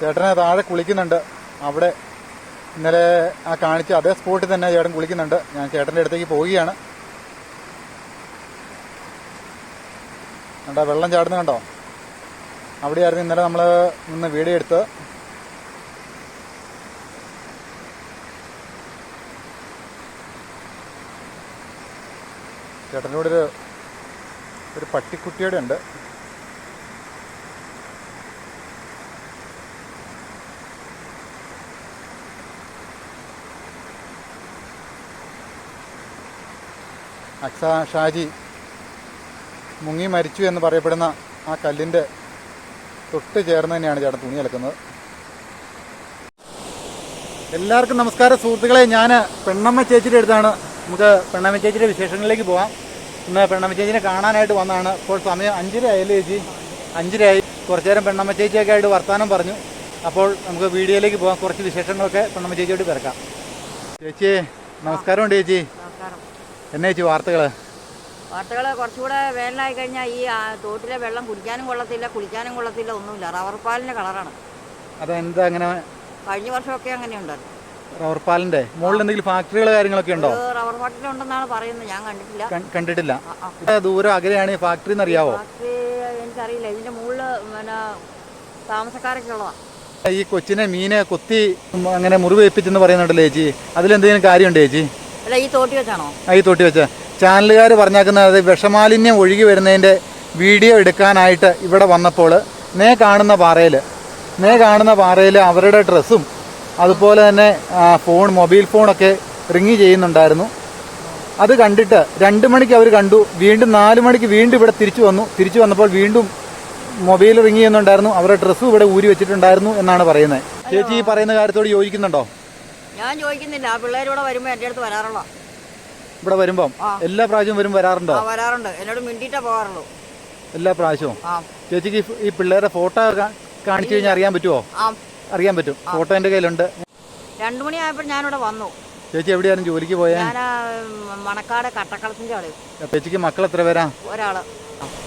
ചേട്ടനെ താഴെ കുളിക്കുന്നുണ്ട്. അവിടെ ഇന്നലെ ആ കാണിച്ച അതേ സ്പോട്ടിൽ തന്നെ ചേട്ടൻ കുളിക്കുന്നുണ്ട്. ഞാൻ ചേട്ടന്റെ അടുത്തേക്ക് പോവുകയാണ്. കണ്ടോ വെള്ളം ചാടുന്ന കണ്ടോ? അവിടെയായിരുന്നു ഇന്നലെ നമ്മൾ നിന്ന് വീഡിയോ എടുത്ത് ചേട്ടന്റെ ഒരു ഒരു പട്ടിക്കുട്ടിയുടെ ഉണ്ട്. അക്സ ഷാജി മുങ്ങി മരിച്ചു എന്ന് പറയപ്പെടുന്ന ആ കല്ലിന്റെ തൊട്ട് ചേർന്ന് തന്നെയാണ് ചേട്ടൻ തുണി അലക്കുന്നത്. എല്ലാവർക്കും നമസ്കാരം. സുഹൃത്തുക്കളെ ഞാൻ പെണ്ണമ്മ ചേച്ചിയുടെ അടുത്താണ്. നമുക്ക് പെണ്ണമ്മ ചേച്ചിയുടെ വിശേഷങ്ങളിലേക്ക് പോവാം. ഇന്ന് പെണ്ണമ്മ ചേച്ചിനെ കാണാനായിട്ട് വന്നതാണ്. ഇപ്പോൾ സമയം അഞ്ചര ആയല്ലേ ചേച്ചി? അഞ്ചരയായി കുറച്ചു നേരം പെണ്ണമ്മ ചേച്ചിയൊക്കെ ആയിട്ട് വർത്തമാനം പറഞ്ഞു. അപ്പോൾ നമുക്ക് വീഡിയോയിലേക്ക് പോകാം കുറച്ച് വിശേഷങ്ങളൊക്കെ പെണ്ണമ്മ ചേച്ചിയോട് പിറക്കാം. ചേച്ചി നമസ്കാരമുണ്ട് ചേച്ചി. എന്നെ ചേച്ചി വാർത്തകൾ വാർത്തകൾ കുറച്ചുകൂടെ വേനലായി കഴിഞ്ഞാൽ ഈ തോട്ടിലെ വെള്ളം കുടിക്കാനും കൊള്ളത്തില്ല കുളിക്കാനും കൊള്ളത്തില്ല ഒന്നുമില്ല. റബ്ബർ പാലിന്റെ കളറാണ്. അതെന്താ അങ്ങനെ? കഴിഞ്ഞ വർഷമൊക്കെ അങ്ങനെ ഉണ്ടായിരുന്നു റബ്ബർ പാലിന്റെ? മുകളിൽ എന്തെങ്കിലും ഫാക്ടറികൾ കാര്യങ്ങളൊക്കെ ഉണ്ടോ? റവർ ഫാക്ടറി ഉണ്ടെന്നാണ് പറയുന്നത്. ഞാൻ കണ്ടിട്ടില്ല. കണ്ടിട്ടില്ല. ദൂരം അകലെയാണ് ഈ ഫാക്ടറി എന്ന് അറിയാവോ ഫാക്ടറി എനിക്കറിയില്ല. ഇതിന്റെ മുകളിൽ പിന്നെ താമസക്കാരൊക്കെ ഉള്ളതാണ് ഈ കൊച്ചിനെ മീനെ കൊത്തി അങ്ങനെ മുറിവ് ഏൽപ്പിച്ചെന്ന് പറയുന്നുണ്ടല്ലോ ചേച്ചി? അതിലെന്തെങ്കിലും കാര്യമുണ്ട് ചേച്ചി? ഈ തോട്ടി വെച്ചാണോ? അത് വെച്ച്. ചാനലുകാർ പറഞ്ഞേക്കുന്നത് വിഷമാലിന്യം ഒഴുകി വരുന്നതിന്റെ വീഡിയോ എടുക്കാനായിട്ട് ഇവിടെ വന്നപ്പോൾ നേ കാണുന്ന പാറയിൽ നേ കാണുന്ന പാറയിൽ അവരുടെ ഡ്രസ്സും അതുപോലെ തന്നെ ഫോൺ മൊബൈൽ ഫോണൊക്കെ റിങ് ചെയ്യുന്നുണ്ടായിരുന്നു. അത് കണ്ടിട്ട് രണ്ട് മണിക്ക് അവർ കണ്ടു. വീണ്ടും നാല് മണിക്ക് വീണ്ടും ഇവിടെ തിരിച്ചു വന്നു. തിരിച്ചു വന്നപ്പോൾ വീണ്ടും മൊബൈൽ റിങ് ചെയ്യുന്നുണ്ടായിരുന്നു. അവരുടെ ഡ്രസ്സും ഇവിടെ ഊരി വെച്ചിട്ടുണ്ടായിരുന്നു എന്നാണ് പറയുന്നത്. ചേച്ചി ഈ പറയുന്ന കാര്യത്തോട് യോജിക്കുന്നുണ്ടോ? ഞാൻ ചോദിക്കുന്നില്ല. ആ പിള്ളേരിവിടെ വരുമ്പോൾ എന്റെ അടുത്ത് വരാറുള്ള? ഇവിടെ വരുമ്പം എല്ലാ പ്രാവശ്യവും വരും വരാറുണ്ടോ? വരാറുണ്ട്. എന്നോട് മിണ്ടിട്ടാ പോകാറുള്ളൂ. എല്ലാ പ്രാവശ്യവും? ചേച്ചിക്ക് ഈ- പിള്ളേരുടെ പിള്ളേരെ ഫോട്ടോ കാണിച്ചു കഴിഞ്ഞാൽ അറിയാൻ പറ്റുമോ അറിയാൻ പറ്റും. ഫോട്ടോ എന്റെ കയ്യിലുണ്ട്. രണ്ടു മണിയായപ്പോൾ ഞാനിവിടെ വന്നു. ചേച്ചി എവിടെയായിരുന്നു ജോലിക്ക് പോയാ? മണക്കാട് കട്ടക്കളത്തിന്റെ ആൾ ചേച്ചിക്ക് മക്കൾ എത്ര പേരാ? ഒരാൾ.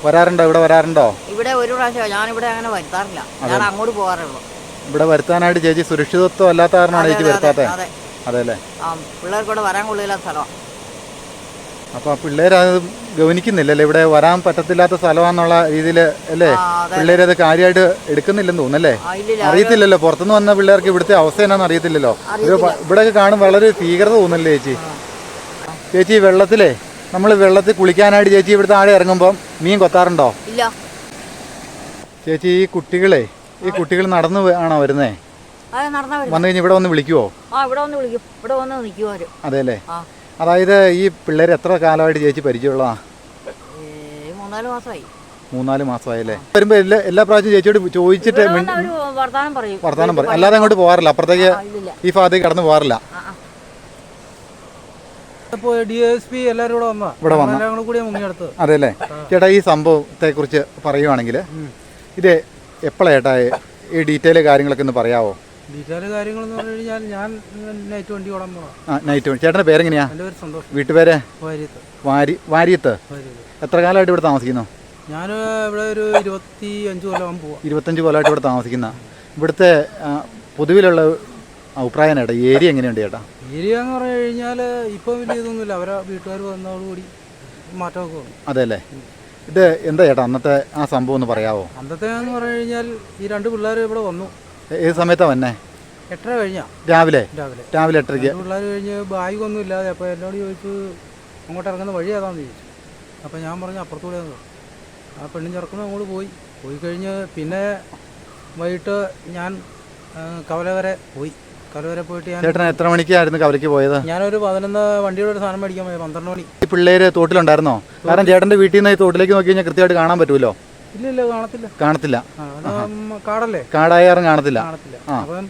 വരാറുണ്ടോ? ഇവിടെ വരാറുണ്ടോ? ഇവിടെ ഒരു പ്രാവശ്യം ഞാനിവിടെ അങ്ങനെ വരുത്താറില്ല. ഞാൻ അങ്ങോട്ട് പോകാറുള്ളൂ ഇവിടെ വരുത്താനായിട്ട് ചേച്ചി സുരക്ഷിതത്വം അല്ലാത്ത കാരണമാണ് ചേച്ചി വരുത്താത്തത് അതെ. അല്ലേ പിള്ളേർക്കൂടെ വരാൻ കൊള്ളില്ല സ്ഥലം അപ്പൊ പിള്ളേരത് ഗവനിക്കുന്നില്ലല്ലേ? ഇവിടെ വരാൻ പറ്റത്തില്ലാത്ത സ്ഥലമാണെന്നുള്ള രീതിയിൽ അല്ലേ? പിള്ളേരത് കാര്യമായിട്ട് എടുക്കുന്നില്ലെന്ന് തോന്നുന്നല്ലേ? അറിയത്തില്ലല്ലോ. പുറത്തുനിന്ന് വന്ന പിള്ളേർക്ക് ഇവിടുത്തെ അവസ്ഥ എന്നാന്ന് അറിയത്തില്ലല്ലോ. ഇവിടെയൊക്കെ കാണും വളരെ ഭീകരത തോന്നുന്നില്ലേ ചേച്ചി? ചേച്ചി വെള്ളത്തിലേ നമ്മൾ വെള്ളത്തിൽ കുളിക്കാനായിട്ട് ചേച്ചി ഇവിടുത്തെ ആടെ ഇറങ്ങുമ്പോൾ മീൻ കൊത്താറുണ്ടോ? ചേച്ചി ഈ കുട്ടികളെ ഈ കുട്ടികൾ നടന്നു ആണോ വരുന്നേ? വന്നു കഴിഞ്ഞ് ഇവിടെ വന്ന് വിളിക്കുവോ? ആ ഇവിടെ വന്ന് വിളിക്കും. ഇവിടെ വന്ന് അതെ അല്ലേ ആ. അതായത് ഈ പിള്ളേർ എത്ര കാലമായിട്ട് ചേച്ചി പരിചയമുള്ളതാ? മൂന്നാൽ മാസമായി. മൂന്നാൽ മാസമായല്ലേ? വരുമ്പോൾ എല്ലാ എല്ലാ പ്രാവശ്യം ചേച്ചിയോട് ചോദിച്ചിട്ട് വർത്താനം പറയും. വർത്താനം പറയും. അല്ലാതെ അങ്ങോട്ട് പോകാറില്ല. അപ്പുറത്തേക്ക് ഈ ഭാഗത്തേക്ക് കടന്നു പോകാറില്ല. ആ ആ. ഇപ്പോൾ ഡി എസ് പി എല്ലാവരും കൂടെ വന്നാ ഇവിടെ വന്ന? അതെ അല്ലേ ചേട്ടാ ഈ സംഭവത്തെ കുറിച്ച് പറയുവാണെങ്കിൽ ഇത് എപ്പോഴാണ് ചേട്ടാ ഈ ഡീറ്റെയിൽ കാര്യങ്ങളൊക്കെ ഒന്ന് പറയാമോ ഡീറ്റെയിൽ കാര്യങ്ങളെന്ന് പറഞ്ഞു കഴിഞ്ഞാൽ ഞാൻ നൈറ്റ് വണ്ടി ഓടാൻ ആ നൈറ്റ് വണ്ടി. ചേട്ടന്റെ പേരെങ്ങനെയാ? എന്റെ പേര് സന്തോഷം. വീട്ടുപേര്? വാര്യത്ത്. വാരി വാരിയത്ത്. എത്ര കാലമായിട്ട് ഇവിടെ താമസിക്കുന്നു? ഞാൻ ഇവിടെ ഒരു ഇരുപത്തി അഞ്ച് കൊല്ലം പോവാം. ഇരുപത്തഞ്ച് കൊല്ലമായിട്ട് ഇവിടെ താമസിക്കുന്ന. ഇവിടുത്തെ പൊതുവിലുള്ള അഭിപ്രായം ചേട്ടാ ഈ ഏരിയ എങ്ങനെയുണ്ട് ചേട്ടാ ഏരിയ എന്ന് പറഞ്ഞു കഴിഞ്ഞാൽ ഇപ്പം വലിയ ഇതൊന്നുമില്ല. അവരെ വീട്ടുകാർ വന്നതോടുകൂടി മാറ്റമൊക്കെ അതെ അല്ലേ? ഇത് എന്താ ചേട്ടാ അന്നത്തെ ആ സംഭവം ഒന്ന് പറയാവോ? അന്നത്തെ എന്ന് പറഞ്ഞു കഴിഞ്ഞാൽ ഈ രണ്ട് പിള്ളേർ ഇവിടെ വന്നു. ഏത് സമയത്താ വന്നേ? എട്ടര കഴിഞ്ഞാ. രാവിലെ? രാവിലെ. രാവിലെ എട്ടരയ്ക്ക്. രണ്ട് പിള്ളേർ കഴിഞ്ഞ് ബാഗ് ഒന്നും ഇല്ലാതെ അപ്പോൾ എന്നോട് ചോദിച്ചു അങ്ങോട്ട് ഇറങ്ങുന്ന വഴി ഏതാണെന്ന് ചോദിച്ചു. അപ്പോൾ ഞാൻ പറഞ്ഞു അപ്പുറത്തൂടെ ആ പെണ്ണും ചെറുക്കനും അങ്ങോട്ട് പോയി. പോയി കഴിഞ്ഞ് പിന്നെ വൈകിട്ട് ഞാൻ കവല വരെ പോയി. കവല പോയിട്ട് ഞാൻ ചേട്ടൻ എത്ര മണിക്കായിരുന്നു കവലയ്ക്ക് പോയത്? ഞാനൊരു പതിനൊന്ന് വണ്ടിയുടെ ഒരു സാധനം മേടിക്കാൻ പോയി പന്ത്രണ്ട് മണി. ഈ പിള്ളേര് തോട്ടിലുണ്ടായിരുന്നോ? കാരണം ചേട്ടന്റെ വീട്ടിൽ നിന്ന് ഈ തോട്ടിലേക്ക് നോക്കി കഴിഞ്ഞാൽ കൃത്യമായിട്ട് കാണാൻ പറ്റുമല്ലോ ഇല്ല ഇല്ല കാണത്തില്ല. കാണത്തില്ല. ആ അത് ഉം, കാടല്ലേ? കാടായാറും കാണത്തില്ല. കാണത്തില്ല. ആ. അപ്പം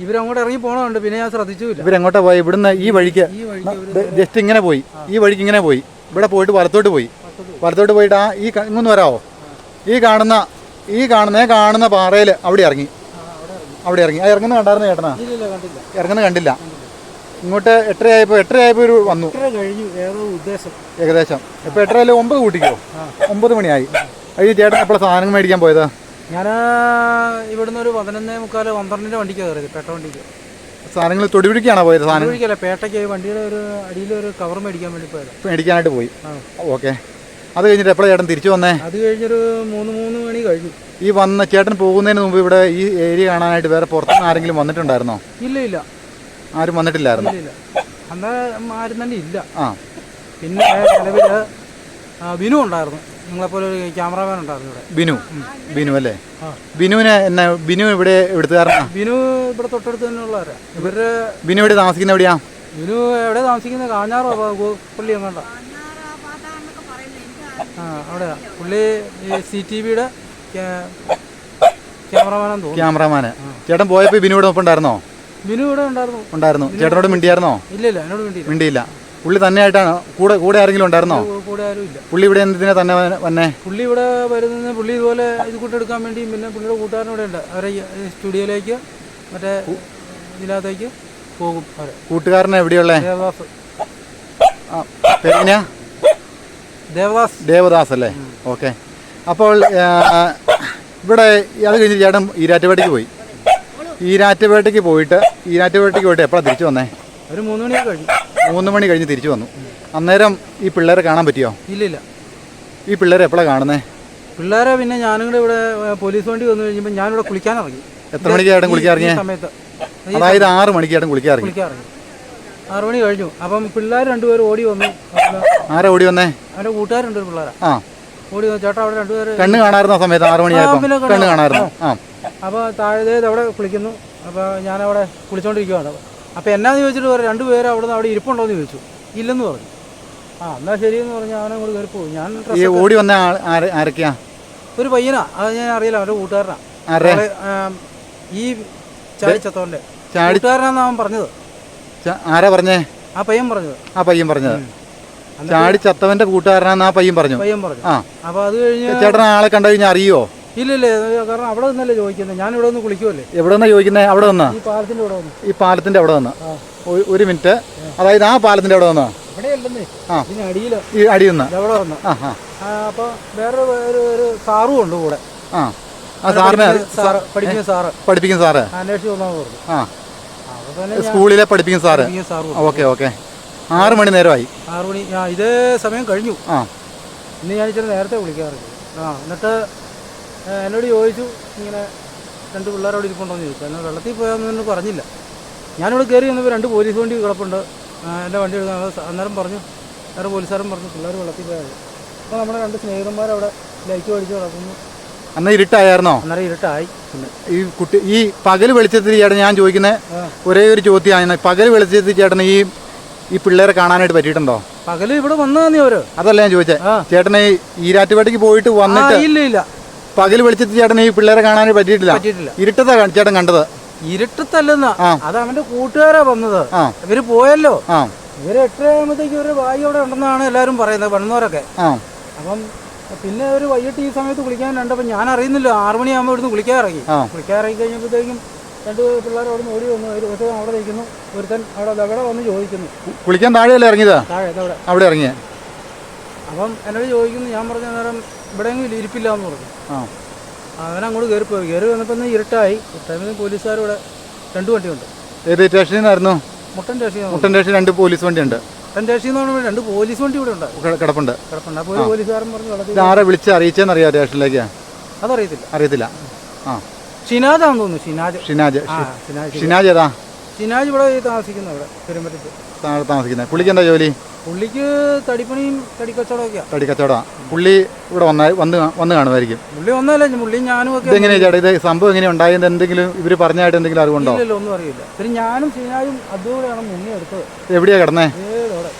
ഇവരങ്ങോട്ട് ഇറങ്ങി പോണുണ്ട് പിന്നെ ഞാൻ ശ്രദ്ധിച്ചു ഇവരെങ്ങോട്ടാ പോയി? ഇവിടുന്ന് ഈ വഴിക്ക് ഈ വഴിക്ക് ജസ്റ്റ് ഇങ്ങനെ പോയി. ഈ വഴിക്ക് ഇങ്ങനെ പോയി. ഇവിടെ പോയിട്ട് വലത്തോട്ട് പോയി. വലത്തോട്ട് പോയിട്ട് ആ ഈ ക- ഇങ്ങൊന്ന് വരാവോ? ഈ കാണുന്ന ഈ കാണുന്ന ഈ കാണുന്ന പാറയിൽ അവിടെ ഇറങ്ങി. അവിടെ ഇറങ്ങി. ആ ഇറങ്ങുന്ന കണ്ടായിരുന്നു ചേട്ടനാ? ഇറങ്ങുന്ന കണ്ടില്ല. ഇങ്ങോട്ട് എട്ടരയായപ്പോൾ എട്ടരയായപ്പോൾ ഒരു വന്നു. ഏകദേശം. ഇപ്പൊ എട്ടരയല്ലേ ഒമ്പത് കൂട്ടിക്കോ? ഒമ്പത് മണിയായി. അയ്യോ ചേട്ടൻ എപ്പോഴാണ് സാധനം മേടിക്കാൻ പോയത്? ഞാൻ ഇവിടുന്ന് ഒരു പതിനൊന്നേ മുക്കാൽ പന്ത്രണ്ടിന്റെ വണ്ടിക്ക് കയറിയത് പേട്ട വണ്ടിക്ക്. സാധനങ്ങൾ തൊടിപിടിക്കാണോ പോയത് സാധനം? പേട്ടയ്ക്ക് വണ്ടിയുടെ ഒരു അടിയിൽ ഒരു കവർ മേടിക്കാൻ വേണ്ടി പോയത്. മേടിക്കാനായിട്ട് പോയി. ഓക്കെ. അത് കഴിഞ്ഞിട്ട് എപ്പോഴാണ് ചേട്ടൻ തിരിച്ചു വന്നേ? അത് കഴിഞ്ഞൊരു മൂന്ന് മൂന്ന് മണി കഴിഞ്ഞു. ഈ വന്ന ചേട്ടൻ പോകുന്നതിന് മുമ്പ് ഇവിടെ ഈ ഏരിയ കാണാനായിട്ട് വേറെ പുറത്തുനിന്ന് ആരെങ്കിലും വന്നിട്ടുണ്ടായിരുന്നോ? ഇല്ല ഇല്ല. ആരും വന്നിട്ടില്ലായിരുന്നു? ഇല്ല ഇല്ല. അന്ന് ആരും തന്നെ ഇല്ല. ആ. പിന്നെ നിലവിൽ ബിനു ഉണ്ടായിരുന്നു. നിങ്ങളെപ്പോലെ ഒരു ക്യാമറാമാൻ ഉണ്ടായിരുന്നു ഇവിടെ. ബിനു. ബിനു അല്ലേ. ബിനുവിനെ എന്നാ ബിനു ഇവിടെ എടുത്തുകാരനാ? ബിനു ഇവിടെ തൊട്ടടുത്ത് തന്നെ ഉള്ളവരാ. ഇവരുടെ ബിനു ഇവിടെ താമസിക്കുന്ന എവിടെയാ? ബിനു എവിടെ താമസിക്കുന്നത്? കാഞ്ഞാറോ പള്ളി എങ്ങാണ്ട ആ അവിടെയാ പുള്ളി ഈ സി ടി വിയുടെ ക്യാമറമാനെന്ന് തോന്നുന്നു. ക്യാമറമാന്. ചേട്ടൻ പോയപ്പോ ബിനുവിടെ ഒപ്പം ഉണ്ടായിരുന്നോ ബിനു ഇവിടെ ഉണ്ടായിരുന്നു. ഉണ്ടായിരുന്നു. ചേട്ടനോട് മിണ്ടിയായിരുന്നോ? ഇല്ല ഇല്ല എന്നോട് വേണ്ടിയില്ല മിണ്ടിയില്ല. പുള്ളി തന്നെയായിട്ടാണ് കൂടെ കൂടെ ആരെങ്കിലും ഉണ്ടായിരുന്നോ? കൂടെ ആരും ഇല്ല. പുള്ളി ഇവിടെ എന്തിനാ തന്നെ വന്നെ- പുള്ളി ഇവിടെ വരുന്നത് പുള്ളി ഇതുപോലെ ഇത് കൂട്ടെടുക്കാൻ വേണ്ടി പിന്നെ പുള്ളിയുടെ കൂട്ടുകാരൻ ഇവിടെ ഉണ്ട്. അവരെ സ്റ്റുഡിയോയിലേക്ക് മറ്റേ ഇതിനകത്തേക്ക് പോകും അവരെ. കൂട്ടുകാരനെ എവിടെയുള്ളേ ദേവദാസ്. ആ, പേരെങ്ങനെയാ ദേവദാസ്. ദേവദാസ് അല്ലേ? ഓക്കെ. അപ്പോൾ ഇവിടെ അത് കഴിഞ്ഞ് ചേട്ടൻ ഈരാറ്റുപേട്ടയ്ക്ക് പോയി. ഈരാറ്റുപേട്ടയ്ക്ക് പോയിട്ട് ഈരാറ്റുപേട്ടയ്ക്ക് പോയിട്ട് എപ്പോഴാണ് തിരിച്ചു വന്നേ? ഒരു മൂന്ന് മണി കഴിഞ്ഞു. മൂന്ന് മണി കഴിഞ്ഞ് തിരിച്ചു വന്നു. അന്നേരം ഈ പിള്ളേരെ കാണാൻ പറ്റിയോ? ഇല്ല ഇല്ല ഈ പിള്ളേരെ എപ്പോഴാണ് കാണുന്നേ? പിള്ളേരെ പിന്നെ ഞാനും കൂടെ ഇവിടെ പോലീസ് വണ്ടി വന്നു കഴിഞ്ഞപ്പോൾ ഞാനിവിടെ കുളിക്കാൻ ഇറങ്ങി. എത്ര മണിക്ക് ചേട്ടൻ കുളിക്കാൻ ഈ സമയത്ത്. അതായത് ആറ് മണിക്ക് ചേട്ടൻ കുളിക്കാൻ ഇറങ്ങി. കുളിക്കാൻ ഇറങ്ങി. ആറ് മണി കഴിഞ്ഞു. അപ്പം പിള്ളേർ രണ്ടുപേരും ഓടി വന്നു. ആരാ ഓടി വന്നേ? അവന്റെ കൂട്ടുകാരുണ്ട് പിള്ളേരാ. ആ. ഓടി വന്നു. ചേട്ടാ അവിടെ രണ്ടുപേര് കണ്ണ് കാണാറുന്ന സമയത്ത്? ആറ് പിന്നെ കണ്ണ് കാണാറുന്നു ആ. അപ്പോൾ താഴേത് അവിടെ കുളിക്കുന്നു അപ്പോൾ ഞാനവിടെ കുളിച്ചോണ്ടിരിക്കുവാണ് അപ്പോൾ എന്നാന്ന് ചോദിച്ചിട്ട് പറയാം രണ്ടുപേരും അവിടെ നിന്ന് അവിടെ ഇരിപ്പുണ്ടോ എന്ന് ചോദിച്ചു. ഇല്ലെന്ന് പറഞ്ഞു. ആ എന്നാ ശരിയെന്ന് പറഞ്ഞ അവനെ കൂടെ കയറി പോകും ഞാൻ ഈ ഓടി വന്ന ആരൊക്കെയാ? ഒരു പയ്യനാ. അത് ഞാൻ അറിയില്ല. അവന്റെ കൂട്ടുകാരനാ. ഈ ചാടിച്ചത്തോന്റെ കൂട്ടുകാരനാന്നാ അവൻ പറഞ്ഞത്. ആരാ പറഞ്ഞേ? ആ പയ്യൻ പറഞ്ഞത്. ആ പയ്യൻ പറഞ്ഞത്. ചാടി ചത്തവന്റെ കൂട്ടുകാരനാന്ന് ആ പയ്യൻ പറഞ്ഞു. പയ്യൻ പറഞ്ഞു. ആ. അപ്പോൾ അത് കഴിഞ്ഞ് ചേട്ടൻ ആളെ കണ്ടു കഴിഞ്ഞാൽ അറിയോ? ഇല്ല ഇല്ല. കാരണം അവിടെ നിന്നല്ലേ ചോദിക്കുന്നത്. ഞാൻ ഇവിടെ നിന്ന് കുളിക്കുമല്ലേ എവിടെ നിന്നാ ചോദിക്കുന്നത് അവിടെ നിന്ന്? ഈ പാലത്തിന്റെ ഇവിടെ വന്നു. ഈ പാലത്തിന്റെ അവിടെ നിന്ന്. ഒരു മിനിറ്റ്. അതായത് ആ പാലത്തിന്റെ അവിടെ നിന്ന്? അടിയിൽ ഈ അടി നിന്ന്? അവിടെ വന്നു. വേറെ ഒരു സാറും ഉണ്ട് കൂടെ. ആ. ആ സാറിനെ പഠിക്കുന്ന സാറ് പഠിക്കുന്ന സാറ്. പഠിപ്പിക്കും സാറ്. അന്വേഷിച്ച് വന്നാന്ന് പറഞ്ഞു ആ. സ്കൂളിലെ പഠിപ്പിക്കും സാറ്? Okay okay. ആറ് മണി നേരമായി. ആറ് മണി ആ ഇതേ സമയം കഴിഞ്ഞു. ആ. ഇന്ന് ഞാൻ ഇച്ചിരി നേരത്തെ വിളിക്കാറുണ്ട്. ആ എന്നിട്ട് എന്നോട് ചോദിച്ചു ഇങ്ങനെ രണ്ട് പിള്ളേരോട് ഇരിപ്പുണ്ടോയെന്ന് ചോദിച്ചു. എന്നാൽ വെള്ളത്തിൽ പോയാന്ന് പറഞ്ഞില്ല. ഞാനിവിടെ കയറി വന്നപ്പോൾ രണ്ട് പോലീസ് വണ്ടി കിടപ്പുണ്ട്. എന്റെ വണ്ടി എടുക്കാൻ അന്നേരം പറഞ്ഞു വേറെ പോലീസുകാരൻ പറഞ്ഞു പിള്ളേർ വെള്ളത്തിൽ പോയത് അപ്പോൾ നമ്മുടെ രണ്ട് സ്നേഹിതന്മാരവിടെ ലൈറ്റ് മേടിച്ച് കിടക്കുന്നു. അന്ന് ഇരുട്ടായിരുന്നോ അന്നേരം ഇരുട്ടായി. പിന്നെ ഈ കുട്ടി ഈ പകൽ വെളിച്ചത്തിൽ ചേട്ടൻ ഞാൻ ചോദിക്കുന്ന ഒരേ ഒരു ചോദ്യമാണ് പകൽ വെളിച്ചത്തിൽ ചേട്ടൻ ഈ ഈ പിള്ളേരെ കാണാനായിട്ട് പറ്റിയിട്ടുണ്ടോ? പകൽ ഇവിടെ വന്നതാന്നീ അവർ. അതല്ല ഞാൻ ചോദിച്ചേ. ചേട്ടനെ ഈരാറ്റുപേട്ടയ്ക്ക് പോയിട്ട് വന്നിട്ട് ഇല്ല ഇല്ല. പകൽ വെളിച്ചത്തിൽ ചേട്ടനെ ഈ പിള്ളേരെ കാണാനായിട്ട് പറ്റിയിട്ടില്ല? പറ്റിയിട്ടില്ല. ഇരുട്ടത്താ ചേട്ടൻ കണ്ടത്? ഇരുട്ടത്തല്ലെന്നാ. അത് അവന്റെ കൂട്ടുകാരാ വന്നത്. ഇവർ പോയല്ലോ. ഇവർ എട്ടരയാകുമ്പോഴത്തേക്ക് ഇവർ വായി അവിടെ ഉണ്ടെന്നാണ് എല്ലാരും പറയുന്നത് ആ. അപ്പം പിന്നെ ഒരു വൈകിട്ട് ഈ സമയത്ത് കുളിക്കാൻ രണ്ടപ്പോൾ ഞാൻ അറിയുന്നില്ല. ആറു മണിയാകുമ്പോൾ ഇവിടുന്ന് കുളിക്കാൻ ഇറങ്ങി. കുളിക്കാൻ ഇറങ്ങി കഴിഞ്ഞപ്പോഴത്തേക്കും രണ്ട് പിള്ളേർ അവിടെ നിന്ന് ഓടി വന്നു. ഒരു ഒരുത്തൻ അവിടെ നിൽക്കുന്നു. ഒരുത്തൻ അവിടെ അവിടെ വന്ന് ചോദിക്കുന്നു. കുളിക്കാൻ താഴെയല്ലേ ഇറങ്ങിയതാ? താഴെ അവിടെ അവിടെ ഇറങ്ങിയ? അപ്പം എന്നോട് ചോദിക്കുന്നു. ഞാൻ പറഞ്ഞ നേരം ഇവിടെയെങ്കിലും ഇരിപ്പില്ല എന്ന് പറഞ്ഞു. ആ. അവൻ അങ്ങോട്ട് കയറി പോയി. കയറി വന്നപ്പോൾ ഇരുട്ടായി. ടൈമിൽ പോലീസുകാർ ഇവിടെ രണ്ട് വണ്ടിയുണ്ട്. ഏത് സ്റ്റേഷനിൽ നിന്നായിരുന്നു മുട്ടൻ സ്റ്റേഷൻ മുട്ടൻ സ്റ്റേഷൻ രണ്ട് പോലീസ് വണ്ടിയുണ്ട്. എന്ന് പറഞ്ഞാൽ രണ്ട് പോലീസ് വണ്ടി ഇവിടെ ഉണ്ട്. കിട- കിടപ്പുണ്ട്. കിടപ്പുണ്ട്. അപ്പോൾ ഒരു പോലീസുകാരൻ പറഞ്ഞു ഇത് വെള്ളത്തിൽ ആരെ വിളിച്ച് അറിയിച്ചെന്നറിയാം സ്റ്റേഷനിലേക്ക് അതറിയത്തില്ല. അറിയത്തില്ല. ആ. ഷിനാജാന്ന് തോന്നുന്നു ഷിനാജ്. ഷിനാജ്. ആ ഷിനാജ്. ഷിനാജ് ഏതാ? ഷിനാജ് ഇവിടെ താമസിക്കുന്ന ഇവിടെ പെരുമ്പറ്റത്ത്. താമസിക്കുന്നത്. പുള്ളിക്ക് എന്താ ജോലി? പുള്ളിക്ക് തടിപ്പണിയും തടിക്കച്ചവടമൊക്കെയാണ് തടിക്കച്ചവടാ. പുള്ളി ഇവിടെ വന്നാൽ വന്ന് വന്ന് കാണുമായിരിക്കും. പുള്ളി ഒന്നല്ല പുള്ളി ഞാനും ഒക്കെ ഇതെങ്ങനെയാ ചേട്ടാ? ഇത് സംഭവം എങ്ങനെ ഉണ്ടായത്? എന്തെങ്കിലും ഇവർ പറഞ്ഞായിട്ട് എന്തെങ്കിലും അറിവുണ്ടോ? ഇല്ല ഒന്നും അറിയില്ല. പിന്നെ ഞാനും ഷിനാജും അതുകൂടെയാണ് മുന്നേ എടുത്തത്. എവിടെയാ കിടന്നേ? ഏതോടെ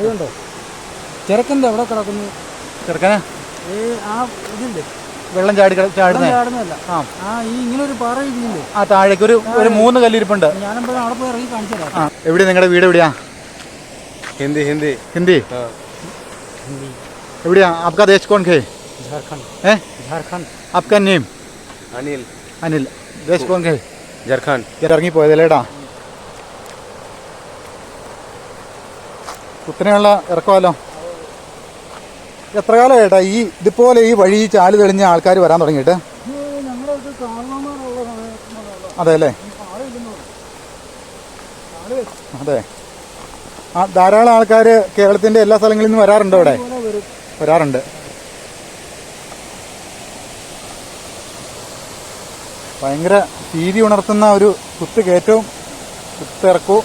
ഏതുണ്ടോ? ചെറുക്കന്റെ എവിടെ കിടക്കുന്നു. ചെറുക്കനെ? ഏ ആ ഇതില്ലേ? വെള്ളം ചാടി ചാടുന്നല്ല ചാടുന്നതല്ല. ആ. ഈ ഇങ്ങനെ ഒരു പാറ ഇരിക്കുന്നില്ലേ ആ താഴേക്ക് ഒരു ഒരു മൂന്ന് കല്ലിരിപ്പുണ്ട്. ഞാനപ്പോഴും അവിടെ പോയി ഇറങ്ങി കാണിച്ചു തരാം എവിടെ നിങ്ങളുടെ വീട് എവിടെയാ? हिंदी हिंदी ഹിന്ദി हाँ എവിടെയാ आपका देश कौन खे झारखंड है झारखंड आपका नेम अनिल അനിൽ देश कौन खे झारखंड ഇറങ്ങിപ്പോയതല്ലേടാ കുത്തനെയുള്ള ഇറക്കമല്ലോ എത്ര കാലം ഏട്ടാ ഈ ഇതുപോലെ ഈ വഴി ഈ ചാല് തെളിഞ്ഞ ആൾക്കാർ വരാൻ തുടങ്ങിയിട്ട് ഞങ്ങളൊക്കെ കാരണവന്മാരുള്ള സമയത്ത് അതെ അല്ലേ അതെ ആ ധാരാളം ആൾക്കാർ കേരളത്തിന്റെ എല്ലാ സ്ഥലങ്ങളിൽ നിന്നും വരാറുണ്ടോ ഇവിടെ. വരാറുണ്ട്. ഭയങ്കര ഭീതി ഉണർത്തുന്ന ഒരു കുത്ത് കയറ്റവും കുത്തിറക്കവും